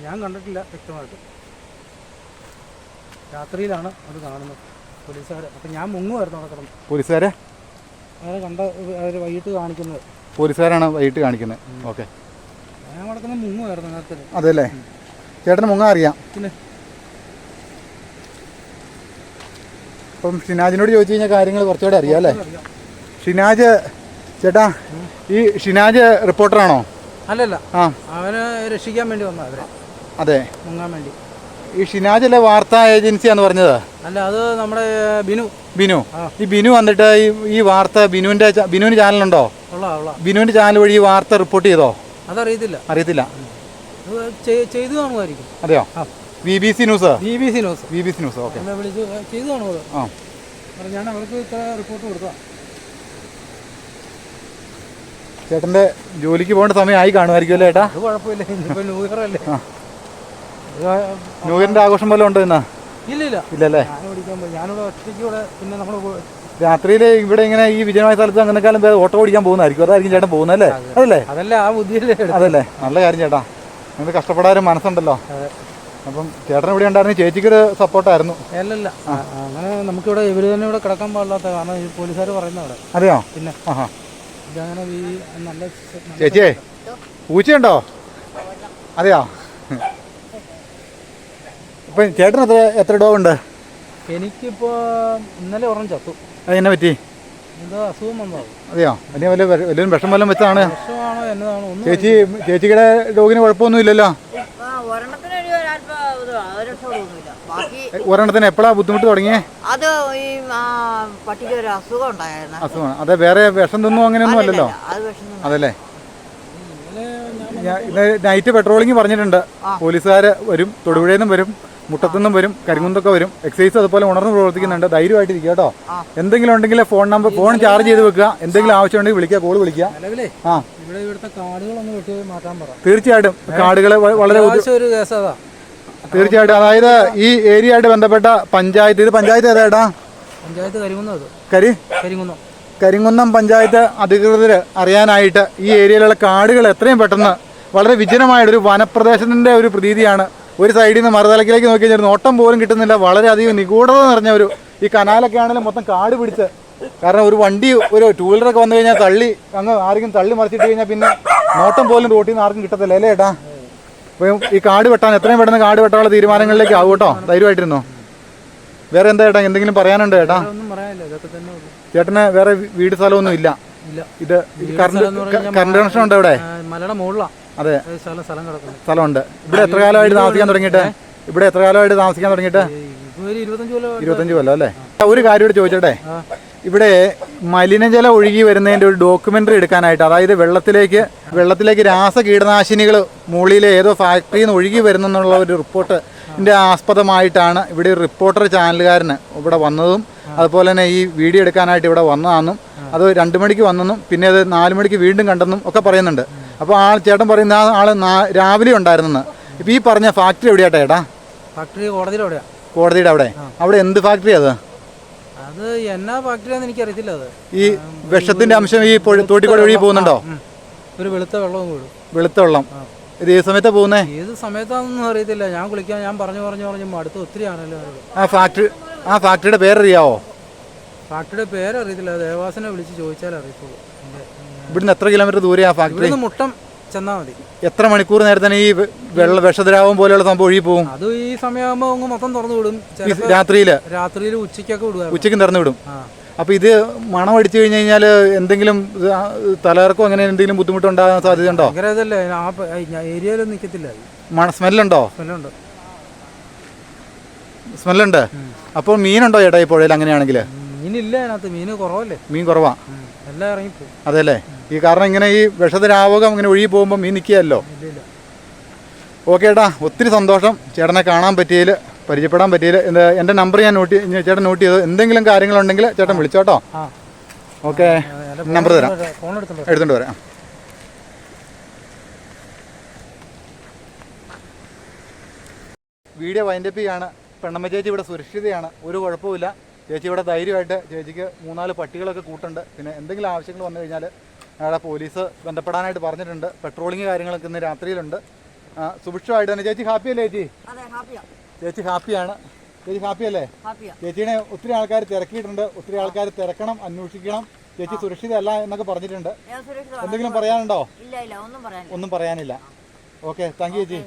ഞാൻ കണ്ടിട്ടില്ല വ്യക്തമായിട്ട്. രാത്രിയിലാണ് അത് കാണുന്നത് പോലീസുകാർ അപ്പം ഞാൻ മുങ്ങുമായിരുന്നു അവിടെ കിടന്ന്. പോലീസുകാരെ? അവരെ കണ്ട അവർ വൈകിട്ട് കാണിക്കുന്നത്. പോലീസുകാരാണ് വൈകിട്ട് കാണിക്കുന്നത്. ഓക്കെ. ഞാൻ കിടക്കുന്ന മുങ്ങുമായിരുന്നു നേരത്തെ. അതല്ലേ? ചേട്ടന് മുങ്ങാൻ അറിയാം. പിന്നെ? അപ്പം ഷിനാജിനോട് ചോദിച്ചു കഴിഞ്ഞാൽ കാര്യങ്ങൾ കുറച്ചുകൂടെ അറിയാം അല്ലേ? ഷിനാജ് ചേട്ടാ ഈ ഷിനാജ് റിപ്പോർട്ടറാണോ? അല്ലല്ല. ആ. അവനെ രക്ഷിക്കാൻ വേണ്ടി വന്ന അവരെ. അതെ. മുങ്ങാൻ വേണ്ടി. ഈ ഷിനാജിലെ വാർത്താ ഏജൻസിയാന്ന് പറഞ്ഞത്? അല്ല അത് നമ്മുടെ ബിനു. ബിനു. ഈ ബിനു വന്നിട്ട് ഈ ഈ വാർത്ത ബിനുവിന്റെ ബിനുവിന് ചാനലുണ്ടോ ബിനുവിന്റെ ചാനൽ വഴി ഈ വാർത്ത റിപ്പോർട്ട് ചെയ്തോ? അതറിയത്തില്ല. അറിയത്തില്ല. ചെയ്തു കാണുമായിരിക്കും. അതെയോ? B B C news? B B C news. B B C news okay. വിളിച്ച് ചെയ്തു കാണുമോ ആ. ഞാൻ അവർക്ക് ഇത്ര റിപ്പോർട്ട് കൊടുത്താ ചേട്ടന്റെ ജോലിക്ക് പോകേണ്ട സമയമായി കാണുമായിരിക്കും അല്ലേ ചേട്ടാ അത് കുഴപ്പമില്ല ഇനിയിപ്പോൾ ന്യൂ ഇയർ അല്ലേ ആ. ഇത് ന്യൂ ഇയറിന്റെ ആഘോഷം പോലെ ഉണ്ടോ ഇന്ന്? ഇല്ല ഇല്ല. ഇല്ലല്ലേ? ഞാൻ ഓടിക്കാൻ പോയി. ഞാനിവിടെ ഒറ്റയ്ക്ക് ഇവിടെ പിന്നെ നമ്മൾ രാത്രിയിൽ ഇവിടെ ഇങ്ങനെ ഈ വിജയമായ സ്ഥലത്ത് അങ്ങനെക്കാലം പേര് ഓട്ടോ ഓടിക്കാൻ പോകുന്നതായിരിക്കും. അതായിരിക്കും ചേട്ടൻ പോകുന്നല്ലേ അതല്ലേ? അതല്ല ആ ബുദ്ധിയല്ലേ. അതല്ലേ. നല്ല കാര്യം ചേട്ടാ. നിങ്ങൾ കഷ്ടപ്പെടാനും മനസ്സുണ്ടല്ലോ. അപ്പം ചേട്ടൻ ഇവിടെ ഉണ്ടായിരുന്നു ചേച്ചിക്കൊരു സപ്പോർട്ടായിരുന്നു. അല്ലല്ല. അങ്ങനെ നമുക്കിവിടെ ഇവർ തന്നെ ഇവിടെ കിടക്കാൻ പാടില്ലാത്ത കാരണം പോലീസുകാർ പറയുന്ന അവിടെ. അതെയോ? പിന്നെ ആഹാ. ചേച്ചിയേ പൂച്ചയുണ്ടോ? അതെയോ? ഇപ്പം ചേട്ടന് എത്ര എത്ര ഡോഗ് ഉണ്ട്? എനിക്കിപ്പോ ഇന്നലെ ഒരെണ്ണം ചത്തു. അതെന്നെ എന്നെ പറ്റി? എന്തോ അസുഖം വന്നോ അതെയോ? അതിന് വല്ല വലിയ വിഷം വല്ലതും വെച്ചാണ് ചേച്ചി ചേച്ചിയുടെ ഡോഗിന് കുഴപ്പമൊന്നും ഇല്ലല്ലോ ഒരെണ്ണത്തിന് ഒരു ഒരെണ്ണത്തിന് എപ്പോഴാ ബുദ്ധിമുട്ട് തുടങ്ങിയേ? അത് ഈ ആ, പട്ടിക്ക് ഒരു അസുഖം ഉണ്ടായിരുന്നു. അസുഖമാണ് അതെ വേറെ വിഷം തിന്നോ അങ്ങനെയൊന്നും അല്ലല്ലോ അത് വിഷം അതല്ലേ? ഞാൻ ഇന്ന് നൈറ്റ് പെട്രോളിംഗ് പറഞ്ഞിട്ടുണ്ട്. പോലീസുകാർ വരും തൊടുപുഴയിൽ നിന്നും വരും മുട്ടത്തുനിന്നും വരും കരിങ്കുന്തൊക്കെ വരും. എക്സൈസ് അതുപോലെ ഉണർന്ന് പ്രവർത്തിക്കുന്നുണ്ട്. ധൈര്യമായിട്ടിരിക്കുക കേട്ടോ. എന്തെങ്കിലും ഉണ്ടെങ്കിൽ ഫോൺ നമ്പർ ഫോൺ ചാർജ് ചെയ്ത് വെക്കുക. എന്തെങ്കിലും ആവശ്യമുണ്ടെങ്കിൽ വിളിക്കുക കോൾ വിളിക്കുക. നിലവിലേ ആ. ഇവിടെ ഇവിടുത്തെ കാടുകളൊന്ന് വെട്ടി മാറ്റാൻ പറ. തീർച്ചയായിട്ടും. കാടുകൾ വളരെ ആവശ്യം ഒരു കേസ് അതാ. തീർച്ചയായിട്ടും. അതായത് ഈ ഏരിയ ആയിട്ട് ബന്ധപ്പെട്ട പഞ്ചായത്ത് ഇത് പഞ്ചായത്ത് ഏതാ പഞ്ചായത്ത് കരിങ്കുന്നം കരി? കരിങ്കുന്നം. കരിങ്കുന്നം പഞ്ചായത്ത് അധികൃതർ അറിയാനായിട്ട് ഈ ഏരിയയിലുള്ള കാടുകൾ എത്രയും പെട്ടെന്ന് വളരെ വിജനമായിട്ട് ഒരു വനപ്രദേശത്തിന്റെ ഒരു പ്രതീതിയാണ്. ഒരു സൈഡിൽ നിന്ന് മറുതലക്കിലേക്ക് നോക്കി കഴിഞ്ഞാൽ ഓട്ടം നോട്ടം പോലും കിട്ടുന്നില്ല. വളരെയധികം നിഗൂഢത നിറഞ്ഞ ഒരു ഈ കനാലൊക്കെ ആണെങ്കിലും മൊത്തം കാട് പിടിച്ച്. കാരണം ഒരു വണ്ടി ഒരു ടൂ വീലറൊക്കെ വന്നു കഴിഞ്ഞാൽ തള്ളി അങ്ങ് ആരെങ്കിലും തള്ളി മറിച്ചിട്ട് കഴിഞ്ഞാൽ പിന്നെ നോട്ടം പോലും റോട്ടിൽ നിന്ന് ആർക്കും കിട്ടത്തില്ല. അല്ലേ ഏട്ടാ? ഈ കാട് വെട്ടാൻ എത്രയും പെട്ടെന്ന് കാട് വെട്ടാനുള്ള തീരുമാനങ്ങളിലേക്ക് ആവും കേട്ടോ. ധൈര്യമായിട്ടിരുന്നോ? വേറെ എന്താ ഏട്ടാ എന്തെങ്കിലും പറയാനുണ്ടോ ഉള്ളൂ. ചേട്ടന് വേറെ വീട് സ്ഥലമൊന്നും ഇല്ല. ഇത് കറണ്ട് കണക്ഷൻ ഉണ്ട് ഇവിടെ? അതെ. സ്ഥലമുണ്ട്. ഇവിടെ എത്ര കാലമായിട്ട് താമസിക്കാൻ തുടങ്ങിയിട്ട്? ഇവിടെ എത്ര കാലമായിട്ട് താമസിക്കാൻ തുടങ്ങിയിട്ട്? ഇരുപത്തഞ്ച് കൊല്ലം അല്ലേ? ഒരു കാര്യം ഇവിടെ ചോദിച്ചോട്ടെ. ഇവിടെ മലിനജലം ഒഴുകി വരുന്നതിന്റെ ഒരു ഡോക്യുമെന്ററി എടുക്കാനായിട്ട് അതായത് വെള്ളത്തിലേക്ക് വെള്ളത്തിലേക്ക് രാസ കീടനാശിനികൾ മുകളിലെ ഏതോ ഫാക്ടറിയിൽ നിന്ന് ഒഴുകി വരുന്നെന്നുള്ള ഒരു റിപ്പോർട്ട് ഇതിന്റെ ആസ്പദമായിട്ടാണ് ഇവിടെ ഒരു റിപ്പോർട്ടർ ചാനലുകാരന് ഇവിടെ വന്നതും അതുപോലെ തന്നെ ഈ വീഡിയോ എടുക്കാനായിട്ട് ഇവിടെ വന്നതാണെന്നും അത് രണ്ട് മണിക്ക് വന്നെന്നും പിന്നെ അത് നാല് മണിക്ക് വീണ്ടും കണ്ടെന്നും ഒക്കെ പറയുന്നുണ്ട്. അപ്പോൾ ആ ചേട്ടൻ പറയുന്ന ആ ആൾ രാവിലെ ഉണ്ടായിരുന്നെന്ന്. ഇപ്പോൾ ഈ പറഞ്ഞ ഫാക്ടറി എവിടെയാ ചേട്ടാ? ഫാക്ടറി കോടതിയുടെ കോടതിയുടെ അവിടെ. അവിടെ എന്ത് ഫാക്ടറി അത്? അത് എന്നാ ഫാക്ടറിയാന്ന് എനിക്കറിയത്തില്ല അത്. ഈ വിഷത്തിന്റെ അംശം ഈ തോട്ടിക്കോട് ഒഴുകി പോകുന്നുണ്ടോ? ഒരു വെളുത്ത വെള്ളവും കൂടും. വെളുത്ത വെള്ളം. ഇത് ഏത് സമയത്താ പോകുന്നേ? ഏത് സമയത്താണെന്നൊന്നും അറിയത്തില്ല. ഞാൻ കുളിക്കാൻ ഞാൻ പറഞ്ഞു പറഞ്ഞു പറഞ്ഞു അടുത്ത് ഒത്തിരി ആണല്ലോ ആ ഫാക്ടറി ആ ഫാക്ടറിയുടെ പേരറിയാവോ? ഫാക്ടറിയുടെ പേരറിയത്തില്ല. ദേവാസനെ വിളിച്ച് ചോദിച്ചാലേ അറിയത്തുള്ളൂ. ഇവിടുന്ന് എത്ര കിലോമീറ്റർ ദൂരെയാണ് ഫാക്ടറി മുട്ടം ചെന്നാൽ മതി. എത്ര മണിക്കൂർ നേരത്തെ ഈ വെള്ള വിഷദ്രാവം പോലെയുള്ള സംഭവം ഒഴുകി പോകും? അത് ഈ സമയമാകുമ്പോൾ അങ്ങ് മൊത്തം തുറന്നു വിടും. രാത്രിയിൽ? രാത്രിയിൽ രാത്രിയിൽ ഉച്ചയ്ക്കൊക്കെ വിടുക ഉച്ചയ്ക്കും തുറന്നു വിടും. അപ്പൊ അപ്പോൾ ഇത് മണം അടിച്ചു കഴിഞ്ഞു കഴിഞ്ഞാൽ എന്തെങ്കിലും തലകർക്കോ അങ്ങനെ എന്തെങ്കിലും ബുദ്ധിമുട്ടുണ്ടാകാൻ സാധ്യതയുണ്ടോ? ഉണ്ടോ ഇതല്ലേ. ആ നിൽക്കത്തില്ല മണ സ്മെല്ലുണ്ടോ? സ്മെല്ലുണ്ട്. സ്മെല്ലുണ്ട്. അപ്പോൾ മീനുണ്ടോ ചേട്ടാ ഈ പുഴയിൽ അങ്ങനെയാണെങ്കിൽ മീനില്ല അതിനകത്ത്. മീൻ കുറവല്ലേ? മീൻ കുറവാ? എല്ലാം ഇറങ്ങി അതെ അതെല്ലേ? ഈ കാരണം ഇങ്ങനെ ഈ വിഷദ്രാവകം ഇങ്ങനെ ഒഴുകി പോകുമ്പോൾ മീൻ നിൽക്കുകയല്ലോ. ഓക്കെ ഏട്ടാ ഒത്തിരി സന്തോഷം. ചേട്ടനെ കാണാൻ പറ്റിയതിൽ പരിചയപ്പെടാൻ പറ്റിയതിൽ എന്റെ നമ്പർ ഞാൻ നോട്ട് ചേട്ടൻ നോട്ട് ചെയ്തു എന്തെങ്കിലും കാര്യങ്ങളുണ്ടെങ്കിൽ ചേട്ടൻ വിളിച്ചോട്ടോ ഓക്കെ നമ്പർ തരാം. എടുത്തുണ്ടോ എടുത്തുകൊണ്ട് വരാം. വീഡിയോ വൈൻഡപ്പ് ചെയ്യാണ്. പെണ്ണമ്മ ചേച്ചി ഇവിടെ സുരക്ഷിതയാണ്. ഒരു കുഴപ്പമില്ല ചേച്ചി ഇവിടെ ധൈര്യമായിട്ട് ചേച്ചിക്ക് മൂന്നാൽ പട്ടികളൊക്കെ കൂട്ടുണ്ട്. പിന്നെ എന്തെങ്കിലും ആവശ്യങ്ങൾ വന്നു കഴിഞ്ഞാൽ അവിടെ പോലീസ് ബന്ധപ്പെടാനായിട്ട് പറഞ്ഞിട്ടുണ്ട്. പെട്രോളിങ് കാര്യങ്ങളൊക്കെ ഇന്ന് രാത്രിയിലുണ്ട്. സുഭിക്ഷമായിട്ട് തന്നെ. ചേച്ചി ഹാപ്പി അല്ലേ ചേച്ചി? ചേച്ചി ഹാപ്പിയാണ് ചേച്ചി ഹാപ്പിയല്ലേ ഹാപ്പിയാ ചേച്ചീനെ ഒത്തിരി ആൾക്കാർ തിരക്കിയിട്ടുണ്ട്. ഒത്തിരി ആൾക്കാർ തിരക്കണം അന്വേഷിക്കണം. ചേച്ചി സുരക്ഷിതല്ല എന്നൊക്കെ പറഞ്ഞിട്ടുണ്ട്. എന്തെങ്കിലും പറയാനുണ്ടോ? ഒന്നും പറയാനില്ല. ഓക്കെ താങ്ക് യു ചേച്ചി.